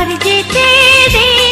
আর যেতে দে